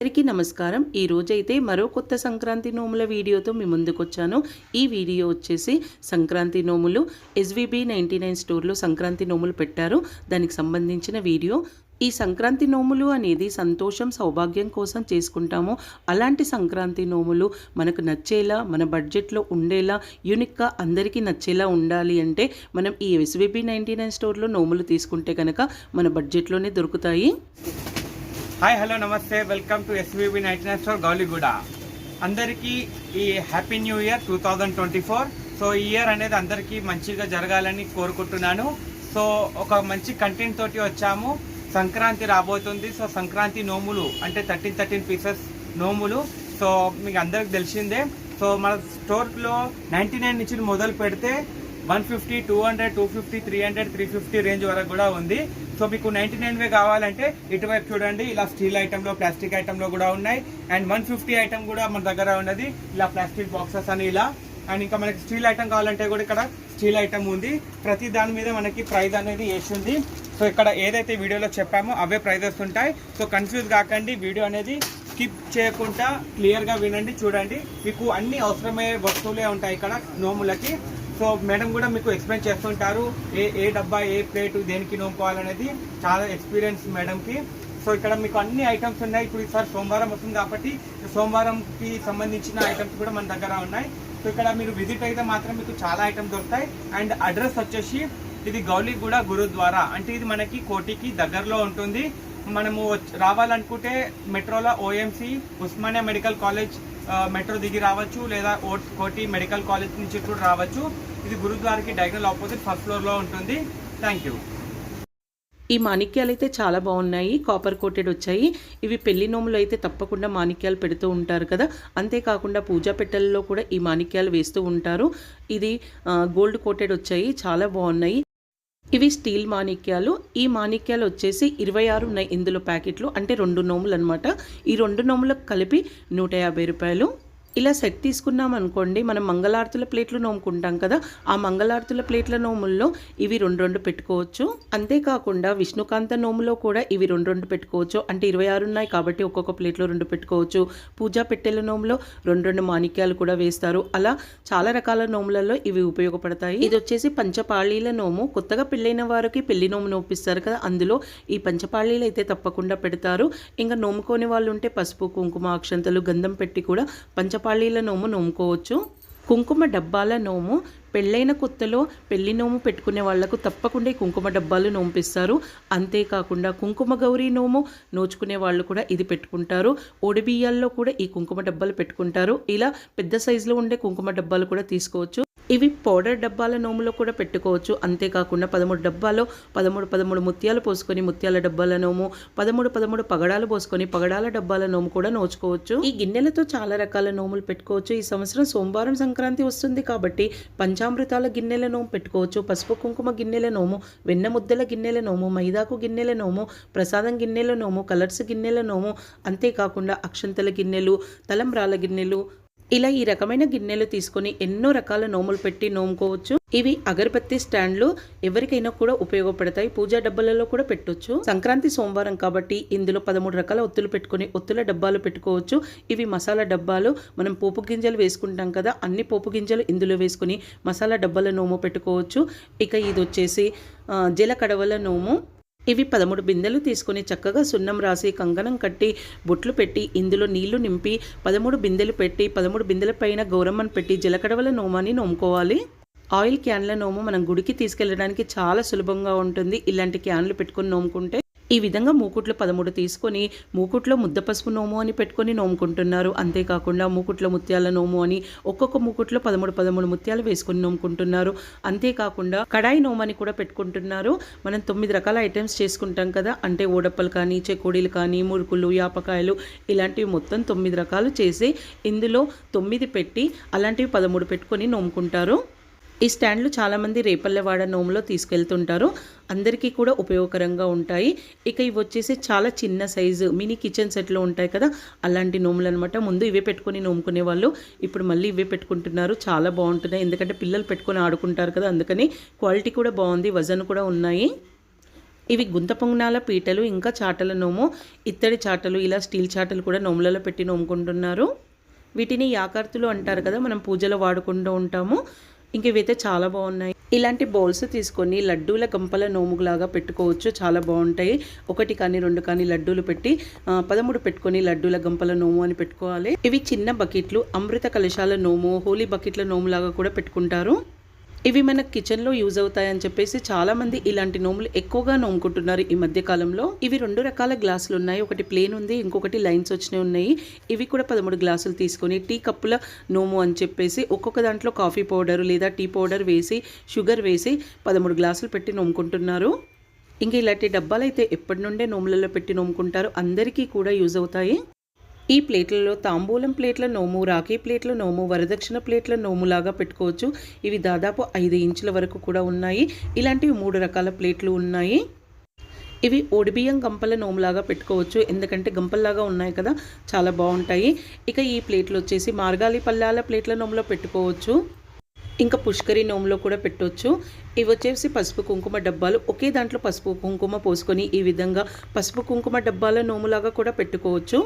అందరికీ నమస్కారం. ఈ రోజైతే మరో కొత్త సంక్రాంతి నోముల వీడియోతో మీ ముందుకొచ్చాను. ఈ వీడియో వచ్చేసి సంక్రాంతి నోములు. ఎస్విబి నైంటీ నైన్ స్టోర్లో సంక్రాంతి నోములు పెట్టారు. దానికి సంబంధించిన వీడియో. ఈ సంక్రాంతి నోములు అనేది సంతోషం సౌభాగ్యం కోసం చేసుకుంటాము. అలాంటి సంక్రాంతి నోములు మనకు నచ్చేలా మన బడ్జెట్లో ఉండేలా యూనిక్గా అందరికీ నచ్చేలా ఉండాలి అంటే మనం ఈ ఎస్విబి నైంటీ నైన్ స్టోర్లో నోములు తీసుకుంటే కనుక మన బడ్జెట్లోనే దొరుకుతాయి. హాయ్ హలో నమస్తే. Welcome to SVB night nine store Gowliguda అందరికీ ఈ happy new year two thousand twenty four so ఈ ఇయర్ అనేది అందరికీ మంచిగా జరగాలని కోరుకుంటున్నాను. సో ఒక మంచి కంటెంట్ తోటి వచ్చాము. సంక్రాంతి రాబోతుంది. సో సంక్రాంతి నోములు అంటే థర్టీన్ థర్టీన్ పీసెస్ నోములు. సో మీకు అందరికి తెలిసిందే. సో మన స్టోర్లో నైంటీ నైన్ నుంచి మొదలు పెడితే one fifty two hundred two fifty three hundred three fifty range వరకు కూడా ఉంది. సో మీకు నైంటీ నైన్ వే కావాలంటే ఇటువైపు చూడండి ఇలా స్టీల్ ఐటెంలో ప్లాస్టిక్ ఐటెంలో కూడా ఉన్నాయి. అండ్ వన్ ఫిఫ్టీ ఐటెం కూడా మన దగ్గర ఉన్నది ఇలా ప్లాస్టిక్ బాక్సెస్ అని ఇలా. అండ్ ఇంకా మనకి స్టీల్ ఐటమ్ కావాలంటే కూడా ఇక్కడ స్టీల్ ఐటమ్ ఉంది. ప్రతి దాని మీద మనకి ప్రైజ్ అనేది వేసింది సో ఇక్కడ ఏదైతే వీడియోలో చెప్పామో అవే ప్రైజెస్ ఉంటాయి. సో కన్ఫ్యూజ్ కాకండి వీడియో అనేది స్కిప్ చేయకుండా క్లియర్గా వినండి చూడండి. మీకు అన్ని అవసరమయ్యే వస్తువులే ఉంటాయి ఇక్కడ నోములకి. సో మేడం కూడా మీకు ఎక్స్ప్లెయిన్ చేస్తుంటారు ఏ ఏ డబ్బా ఏ ప్లేట్ దేనికి నోముకోవాలనేది చాలా ఎక్స్పీరియన్స్ మేడంకి. సో ఇక్కడ మీకు అన్ని ఐటమ్స్ ఉన్నాయి. ఇప్పుడు ఈసారి సోమవారం వస్తుంది కాబట్టి సోమవారంకి సంబంధించిన ఐటమ్స్ కూడా మన దగ్గర ఉన్నాయి. సో ఇక్కడ మీరు విజిట్ అయితే మాత్రం మీకు చాలా ఐటమ్స్ దొరుకుతాయి. అండ్ అడ్రస్ వచ్చేసి ఇది గౌలిగూడ గురుద్వారా. అంటే ఇది మనకి కోటికి దగ్గరలో ఉంటుంది. మనము వచ్చి- రావాలనుకుంటే మెట్రోలో OMC Osmania medical college metro దిగి రావచ్చు లేదా కోటి మెడికల్ కాలేజ్ నుంచి కూడా రావచ్చు. ఇది గురుద్వారాకి డైగనల్ ఆపోజిట్ ఫస్ట్ ఫ్లోర్లో ఉంటుంది. థ్యాంక్ యూ ఈ మాణిక్యాలు అయితే చాలా బాగున్నాయి. కాపర్ కోటెడ్ వచ్చాయి. ఇవి పెళ్ళి నోములు అయితే తప్పకుండా మాణిక్యాలు పెడుతూ ఉంటారు కదా. అంతేకాకుండా పూజా పెట్టెల్లో కూడా ఈ మాణిక్యాలు వేస్తూ ఉంటారు. ఇది గోల్డ్ కోటెడ్ వచ్చాయి. చాలా బాగున్నాయి. ఇవి స్టీల్ మాణిక్యాలు. ఈ మాణిక్యాలు వచ్చేసి ఇరవై ఆరు ఉన్నాయి ఇందులో ప్యాకెట్లు. అంటే రెండు నోములు అనమాట ఈ రెండు నోములకు కలిపి నూట యాభై రూపాయలు. ఇలా సెట్ తీసుకున్నాం అనుకోండి మనం మంగళారతుల ప్లేట్లు నోముకుంటాం కదా ఆ మంగళారతుల ప్లేట్ల నోముల్లో ఇవి రెండు రెండు పెట్టుకోవచ్చు. అంతేకాకుండా విష్ణుకాంత నోములో కూడా ఇవి రెండు రెండు పెట్టుకోవచ్చు. అంటే ఇరవై ఆరు ఉన్నాయి కాబట్టి ఒక్కొక్క ప్లేట్లో రెండు పెట్టుకోవచ్చు. పూజా పెట్టెల నోములో రెండు రెండు మాణిక్యాలు కూడా వేస్తారు. అలా చాలా రకాల నోములలో ఇవి ఉపయోగపడతాయి. ఇది వచ్చేసి పంచపాళీల నోము. కొత్తగా పెళ్ళైన వారికి పెళ్ళి నోము నోపిస్తారు కదా అందులో ఈ పంచపాళీలు అయితే తప్పకుండా పెడతారు. ఇంకా నోముకోని వాళ్ళు ఉంటే పసుపు కుంకుమ అక్షంతలు గంధం పెట్టి కూడా పల్లీల నోము నోముకోవచ్చు. కుంకుమ డబ్బాల నోము. పెళ్ళైన కొత్తలో పెళ్ళి నోము పెట్టుకునే వాళ్ళకు తప్పకుండా ఈ కుంకుమ డబ్బాలు నోంపిస్తారు అంతేకాకుండా కుంకుమ గౌరీ నోము నోచుకునే వాళ్ళు కూడా ఇది పెట్టుకుంటారు. ఒడిబియ్యాల్లో కూడా ఈ కుంకుమ డబ్బాలు పెట్టుకుంటారు. ఇలా పెద్ద సైజులో ఉండే కుంకుమ డబ్బాలు కూడా తీసుకోవచ్చు. ఇవి పౌడర్ డబ్బాల నోములో కూడా పెట్టుకోవచ్చు. అంతేకాకుండా పదమూడు డబ్బాలో పదమూడు పదమూడు ముత్యాలు పోసుకొని ముత్యాల డబ్బాల నోము పదమూడు పదమూడు పగడాలు పోసుకొని పగడాల డబ్బాల నోము కూడా నోచుకోవచ్చు. ఈ గిన్నెలతో చాలా రకాల నోములు పెట్టుకోవచ్చు. ఈ సంవత్సరం సోమవారం సంక్రాంతి వస్తుంది కాబట్టి పంచామృతాల గిన్నెల నోము పెట్టుకోవచ్చు. పసుపు కుంకుమ గిన్నెల నోము వెన్న ముద్దల గిన్నెల నోము మైదాకు గిన్నెల నోము ప్రసాదం గిన్నెల నోము కలర్స్ గిన్నెల నోము అంతేకాకుండా అక్షంతల గిన్నెలు తలంబ్రాల గిన్నెలు ఇలా ఈ రకమైన గిన్నెలు తీసుకొని ఎన్నో రకాల నోములు పెట్టి నోముకోవచ్చు. ఇవి అగరబత్తి స్టాండ్లు ఎవరికైనా కూడా ఉపయోగపడతాయి. పూజా డబ్బాలలో కూడా పెట్టొచ్చు. సంక్రాంతి సోమవారం కాబట్టి ఇందులో పదమూడు రకాల ఒత్తులు పెట్టుకొని ఒత్తుల డబ్బాలు పెట్టుకోవచ్చు. ఇవి మసాలా డబ్బాలు. మనం పోపు గింజలు వేసుకుంటాం కదా అన్ని పోపు గింజలు ఇందులో వేసుకొని మసాలా డబ్బాల నోము పెట్టుకోవచ్చు. ఇక ఇది వచ్చేసి జలకడవల నోము. ఇవి పదమూడు బిందెలు తీసుకొని చక్కగా సున్నం రాసి కంకణం కట్టి బొట్లు పెట్టి ఇందులో నీళ్ళు నింపి పదమూడు బిందెలు పెట్టి పదమూడు బిందెల పైన గౌరమ్మను పెట్టి జలకడవల నోమాని నోముకోవాలి. ఆయిల్ క్యాన్ల నోము మనం గుడికి తీసుకెళ్ళడానికి చాలా సులభంగా ఉంటుంది. ఇలాంటి క్యాన్లు పెట్టుకొని నోముకుంటే ఈ విధంగా మూకుట్లు పదమూడు తీసుకొని మూకుట్లో ముద్ద పసుపు నోము అని పెట్టుకొని నోముకుంటున్నారు. అంతేకాకుండా మూకుట్లో ముత్యాల నోము అని ఒక్కొక్క మూకుట్లో పదమూడు పదమూడు ముత్యాలు వేసుకొని నోముకుంటున్నారు. అంతేకాకుండా కడాయి నోము అని కూడా పెట్టుకుంటున్నారు. మనం తొమ్మిది రకాల ఐటమ్స్ చేసుకుంటాం కదా. అంటే ఓడప్పలు కానీ చెకోడీలు కానీ మురుకులు యాపకాయలు ఇలాంటివి మొత్తం తొమ్మిది రకాలు చేసి ఇందులో తొమ్మిది పెట్టి అలాంటివి పదమూడు పెట్టుకొని నోముకుంటారు. ఈ స్టాండ్లు చాలామంది రేపల్లెవాడ నోములో తీసుకెళ్తుంటారు. అందరికీ కూడా ఉపయోగకరంగా ఉంటాయి. ఇక ఇవి వచ్చేసి చాలా చిన్న సైజు మినీ కిచెన్ సెట్లో ఉంటాయి కదా అలాంటి నోములు అనమాట ముందు ఇవే పెట్టుకొని నోముకునే వాళ్ళు. ఇప్పుడు మళ్ళీ ఇవే పెట్టుకుంటున్నారు. చాలా బాగుంటున్నాయి. ఎందుకంటే పిల్లలు పెట్టుకొని ఆడుకుంటారు కదా అందుకని క్వాలిటీ కూడా బాగుంది వజన్ కూడా ఉన్నాయి. ఇవి గుంత పొంగనాల పీటలు ఇంకా చాటల నోము ఇత్తడి చాటలు ఇలా స్టీల్ చాటలు కూడా నోములలో పెట్టి నోముకుంటున్నారు. వీటిని యాకర్తులు అంటారు కదా మనం పూజలో వాడుకుంటూ ఉంటాము. ఇంక ఇవైతే చాలా బాగున్నాయి ఇలాంటి బౌల్స్ తీసుకొని లడ్డూల గంపల నోముగులాగా పెట్టుకోవచ్చు. చాలా బాగుంటాయి. ఒకటి కానీ రెండు కానీ లడ్డూలు పెట్టి పదమూడు పెట్టుకొని లడ్డూల గంపల నోము అని పెట్టుకోవాలి. ఇవి చిన్న బకెట్లు అమృత కలశాల నోము హోలీ బకెట్ల నోములాగా కూడా పెట్టుకుంటారు. ఇవి మన కిచెన్లో యూజ్ అవుతాయని చెప్పేసి చాలా మంది ఇలాంటి నోములు ఎక్కువగా నోముకుంటున్నారు ఈ మధ్య కాలంలో. ఇవి రెండు రకాల గ్లాసులు ఉన్నాయి. ఒకటి ప్లేన్ ఉంది ఇంకొకటి లైన్స్ వచ్చినవి ఉన్నాయి. ఇవి కూడా పదమూడు గ్లాసులు తీసుకొని టీ కప్పుల నోము అని చెప్పేసి ఒక్కొక్క దాంట్లో కాఫీ పౌడర్ లేదా టీ పౌడర్ వేసి షుగర్ వేసి పదమూడు గ్లాసులు పెట్టి నోముకుంటున్నారు. ఇంకా ఇలాంటి డబ్బాలు అయితే ఎప్పటి నుండే నోములలో పెట్టి నోముకుంటారు అందరికీ కూడా యూజ్ అవుతాయి. ఈ ప్లేట్లలో తాంబూలం ప్లేట్ల నోము రాఖీ ప్లేట్ల నోము వరదక్షిణ ప్లేట్ల నోములాగా పెట్టుకోవచ్చు. ఇవి దాదాపు ఐదు ఇంచుల వరకు కూడా ఉన్నాయి. ఇలాంటివి మూడు రకాల ప్లేట్లు ఉన్నాయి. ఇవి ఒడిబియ్యం గంపల నోములాగా పెట్టుకోవచ్చు. ఎందుకంటే గంపల్లాగా ఉన్నాయి కదా చాలా బాగుంటాయి. ఇక ఈ ప్లేట్లు వచ్చేసి మార్గాలి పల్లాల ప్లేట్ల నోములో పెట్టుకోవచ్చు. ఇంకా పుష్కరి నోములో కూడా పెట్టవచ్చు ఇవి వచ్చేసి పసుపు కుంకుమ డబ్బాలు. ఒకే దాంట్లో పసుపు కుంకుమ పోసుకొని ఈ విధంగా పసుపు కుంకుమ డబ్బాల నోములాగా కూడా పెట్టుకోవచ్చు.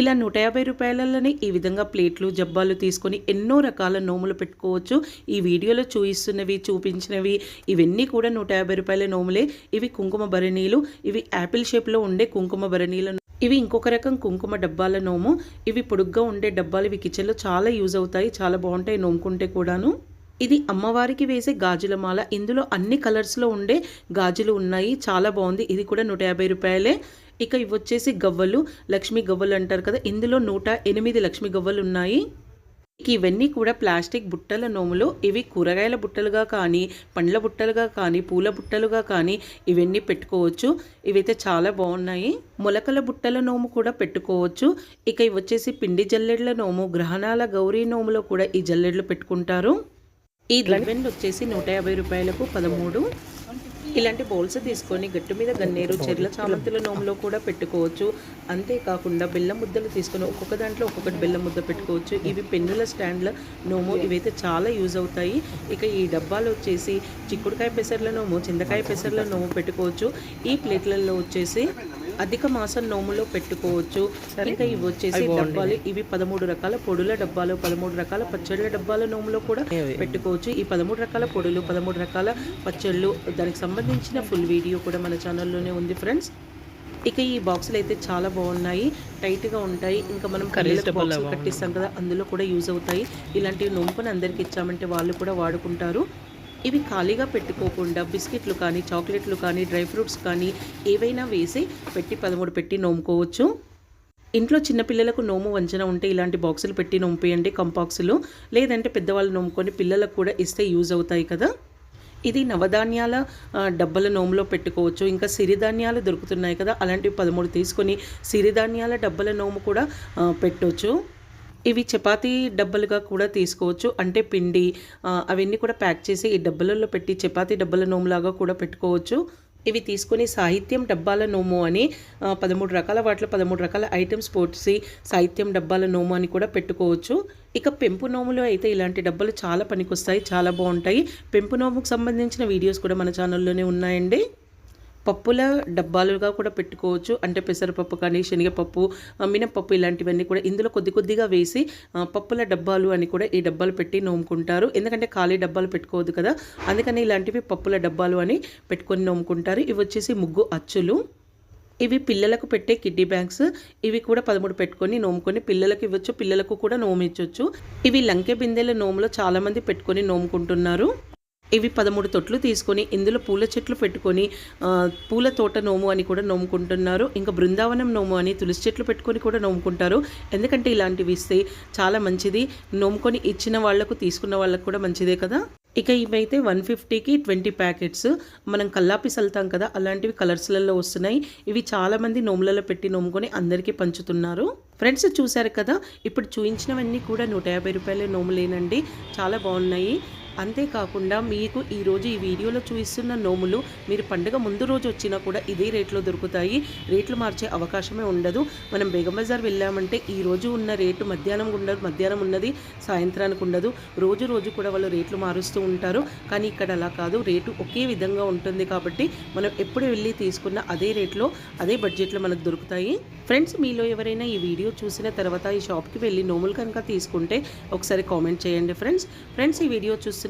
ఇలా నూట యాభై రూపాయలలోనే ఈ విధంగా ప్లేట్లు జబ్బాలు తీసుకొని ఎన్నో రకాల నోములు పెట్టుకోవచ్చు. ఈ వీడియోలో చూపిస్తున్నవి చూపించినవి ఇవన్నీ కూడా నూట యాభై రూపాయల నోములే. ఇవి కుంకుమ భరణీలు. ఇవి యాపిల్ షేప్లో ఉండే కుంకుమ భరణీల ఇవి ఇంకొక రకం కుంకుమ డబ్బాల నోము. ఇవి పొడుగ్గా ఉండే డబ్బాలు ఇవి కిచెన్లో చాలా యూజ్ అవుతాయి. చాలా బాగుంటాయి నోముకుంటే కూడాను. ఇది అమ్మవారికి వేసే గాజుల మాల. ఇందులో అన్ని కలర్స్లో ఉండే గాజులు ఉన్నాయి. చాలా బాగుంది. ఇది కూడా నూట యాభై రూపాయలే. ఇక ఇవి వచ్చేసి గవ్వలు లక్ష్మీ గవ్వలు అంటారు కదా. ఇందులో నూట ఎనిమిది లక్ష్మీ గవ్వలు ఉన్నాయి. ఇక ఇవన్నీ కూడా ప్లాస్టిక్ బుట్టల నోములు. ఇవి కూరగాయల బుట్టలుగా కానీ పండ్ల బుట్టలుగా కానీ పూల బుట్టలుగా కానీ ఇవన్నీ పెట్టుకోవచ్చు. ఇవైతే చాలా బాగున్నాయి. మొలకల బుట్టల నోము కూడా పెట్టుకోవచ్చు. ఇక ఇవి వచ్చేసి పిండి జల్లెడ్ల నోము గ్రహణాల గౌరీ నోములో కూడా ఈ జల్లెడ్లు పెట్టుకుంటారు. ఈ రివెన్ వచ్చేసి నూట యాభై రూపాయలకు పదమూడు. ఇలాంటి బౌల్స్ తీసుకొని గట్టు మీద గన్నేరు చెర్ల చామంతుల నోములో కూడా పెట్టుకోవచ్చు. అంతేకాకుండా బెల్లం ముద్దలు తీసుకొని ఒక్కొక్క దాంట్లో ఒక్కొక్కటి బెల్లం ముద్ద పెట్టుకోవచ్చు. ఇవి పెన్నుల స్టాండ్ల నోము ఇవైతే చాలా యూజ్ అవుతాయి. ఇక ఈ డబ్బాలు వచ్చేసి చిక్కుడుకాయ పెసర్ల నోము చింతకాయ పెసర్ల నోము పెట్టుకోవచ్చు. ఈ ప్లేట్లలో వచ్చేసి అధిక మాసం నోములో పెట్టుకోవచ్చు. ఇంకా ఇవి వచ్చేసి డబ్బాలు ఇవి పదమూడు రకాల పొడుల డబ్బాలు పదమూడు రకాల పచ్చళ్ళ డబ్బాల నోములో కూడా పెట్టుకోవచ్చు. ఈ పదమూడు రకాల పొడులు పదమూడు రకాల పచ్చళ్ళు దానికి సంబంధించిన ఫుల్ వీడియో కూడా మన ఛానల్లోనే ఉంది ఫ్రెండ్స్. ఇక ఈ బాక్సులు అయితే చాలా బాగున్నాయి. టైట్గా ఉంటాయి. ఇంకా మనం కర్రీలకు బాక్సులు కట్టిస్తాం కదా అందులో కూడా యూజ్ అవుతాయి. ఇలాంటివి నొంపుని అందరికి ఇచ్చామంటే వాళ్ళు కూడా వాడుకుంటారు. ఇవి ఖాళీగా పెట్టుకోకుండా బిస్కెట్లు కానీ చాక్లెట్లు కానీ డ్రై ఫ్రూట్స్ కానీ ఏవైనా వేసి పెట్టి పదమూడు పెట్టి నోముకోవచ్చు. ఇంట్లో చిన్నపిల్లలకు నోము వంచన ఉంటే ఇలాంటి బాక్సులు పెట్టి నొంపేయండి కంపాక్సులు. లేదంటే పెద్దవాళ్ళు నోముకొని పిల్లలకు కూడా ఇస్తే యూజ్ అవుతాయి కదా. ఇది నవధాన్యాల డబ్బల నోములో పెట్టుకోవచ్చు. ఇంకా సిరిధాన్యాలు దొరుకుతున్నాయి కదా అలాంటివి పదమూడు తీసుకొని సిరిధాన్యాల డబ్బల నోము కూడా పెట్టవచ్చు ఇవి చపాతీ డబ్బలుగా కూడా తీసుకోవచ్చు. అంటే పిండి అవన్నీ కూడా ప్యాక్ చేసి ఈ డబ్బలలో పెట్టి చపాతీ డబ్బల నోములాగా కూడా పెట్టుకోవచ్చు. ఇవి తీసుకొని సాహిత్యం డబ్బాల నోము అని పదమూడు రకాల వాటిలో పదమూడు రకాల ఐటమ్స్ పోసి సాహిత్యం డబ్బాల నోము అని కూడా పెట్టుకోవచ్చు. ఇక పెంపు నోములో అయితే ఇలాంటి డబ్బాలు చాలా పనికొస్తాయి చాలా బాగుంటాయి. పెంపు నోముకు సంబంధించిన వీడియోస్ కూడా మన ఛానల్లోనే ఉన్నాయండి. పప్పుల డబ్బాలుగా కూడా పెట్టుకోవచ్చు. అంటే పెసరపప్పు కానీ శనగపప్పు మినప్పప్పు మినపప్పు ఇలాంటివన్నీ కూడా ఇందులో కొద్ది కొద్దిగా వేసి పప్పుల డబ్బాలు అని కూడా ఈ డబ్బాలు పెట్టి నోముకుంటారు. ఎందుకంటే ఖాళీ డబ్బాలు పెట్టుకోవద్దు కదా. అందుకని ఇలాంటివి పప్పుల డబ్బాలు అని పెట్టుకొని నోముకుంటారు. ఇవి వచ్చేసి ముగ్గు అచ్చులు. ఇవి పిల్లలకు పెట్టే కిడ్నీ బ్యాంక్స్. ఇవి కూడా పదమూడు పెట్టుకొని నోముకొని పిల్లలకు ఇవ్వచ్చు పిల్లలకు కూడా నోమించవచ్చు ఇవి లంకె బిందెల నోములో చాలామంది పెట్టుకొని నోముకుంటున్నారు. ఇవి పదమూడు తొట్లు తీసుకొని ఇందులో పూల చెట్లు పెట్టుకొని పూల తోట నోము అని కూడా నోముకుంటున్నారు. ఇంకా బృందావనం నోము అని తులసి చెట్లు పెట్టుకొని కూడా నోముకుంటారు. ఎందుకంటే ఇలాంటివి ఇస్తే చాలా మంచిది. నోముకొని ఇచ్చిన వాళ్ళకు తీసుకున్న వాళ్ళకు కూడా మంచిదే కదా. ఇక ఇవైతే వన్ ఫిఫ్టీకి ట్వంటీ ప్యాకెట్స్. మనం కల్లాపి సల్తాం కదా అలాంటివి కలర్స్లలో వస్తున్నాయి. ఇవి చాలామంది నోములలో పెట్టి నోముకొని అందరికీ పంచుతున్నారు. ఫ్రెండ్స్ చూశారు కదా? ఇప్పుడు చూపించినవన్నీ కూడా నూట యాభై రూపాయల నోములేనండి. చాలా బాగున్నాయి. అంతేకాకుండా మీకు ఈరోజు ఈ వీడియోలో చూపిస్తున్న నోములు మీరు పండుగ ముందు రోజు వచ్చినా కూడా ఇదే రేట్లో దొరుకుతాయి. రేట్లు మార్చే అవకాశమే ఉండదు. మనం బేగం బజార్ వెళ్ళామంటే ఈ రోజు ఉన్న రేటు మధ్యాహ్నం ఉండదు మధ్యాహ్నం ఉన్నది సాయంత్రానికి ఉండదు. రోజు రోజు కూడా వాళ్ళు రేట్లు మారుస్తూ ఉంటారు. కానీ ఇక్కడ అలా కాదు. రేటు ఒకే విధంగా ఉంటుంది కాబట్టి మనం ఎప్పుడు వెళ్ళి తీసుకున్న అదే రేట్లో అదే బడ్జెట్లో మనకు దొరుకుతాయి. ఫ్రెండ్స్ మీలో ఎవరైనా ఈ వీడియో చూసిన తర్వాత ఈ షాప్కి వెళ్ళి నోములు కనుక తీసుకుంటే ఒకసారి కామెంట్ చేయండి ఫ్రెండ్స్. ఫ్రెండ్స్ ఈ వీడియో చూస్తున్న